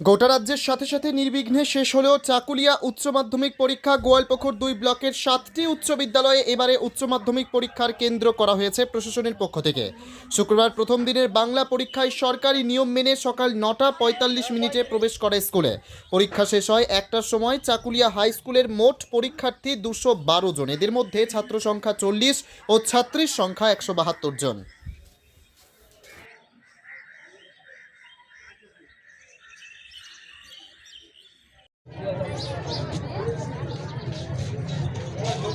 গোটা রাজ্যের সাথে সাথে নির্বিঘ্নে শেষ হলেও চাকুলিয়া উচ্চ মাধ্যমিক পরীক্ষা গোয়ালপুকুর দুই ব্লকের সাতটি উচ্চ বিদ্যালয়ে এবারে উচ্চ মাধ্যমিক পরীক্ষার কেন্দ্র করা হয়েছে প্রশাসনের পক্ষ থেকে। শুক্রবার প্রথম দিনের বাংলা পরীক্ষায় সরকারি নিয়ম মেনে সকাল নটা পঁয়তাল্লিশ মিনিটে প্রবেশ করে স্কুলে। পরীক্ষা শেষ হয় একটার সময়। চাকুলিয়া হাই স্কুলের মোট পরীক্ষার্থী দুশো বারো জন। এদের মধ্যে ছাত্র সংখ্যা চল্লিশ ও ছাত্রীর সংখ্যা একশো বাহাত্তর জন।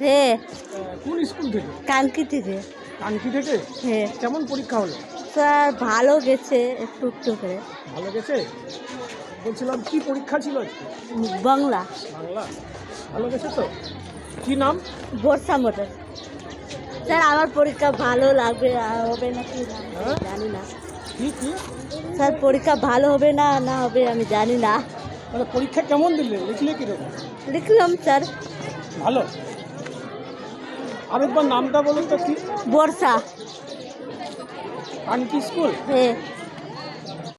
হ্যাঁ কোন স্কুল থেকে? কানকি থেকে। কানকি থেকে? হ্যাঁ। কেমন পরীক্ষা হলো? স্যার ভালো গেছে একটু একটু করে। ভালো গেছে? বলছিলাম কি পরীক্ষা ছিল বাংলা। বাংলা? ভালো গেছে তো কি নাম? বর্ষা মোটর। স্যার আমার পরীক্ষা ভালো লাগবে হবে না কি হ্যাঁ? জানি না। কি কি? স্যার পরীক্ষা ভালো হবে না না হবে আমি জানি না। মানে পরীক্ষা কেমন দিলে? লিখলে কীরকম? লিখলাম স্যার। ভালো। আরেকবার নামটা বলো তো কি? বর্ষা। কানকি স্কুল? হ্যাঁ।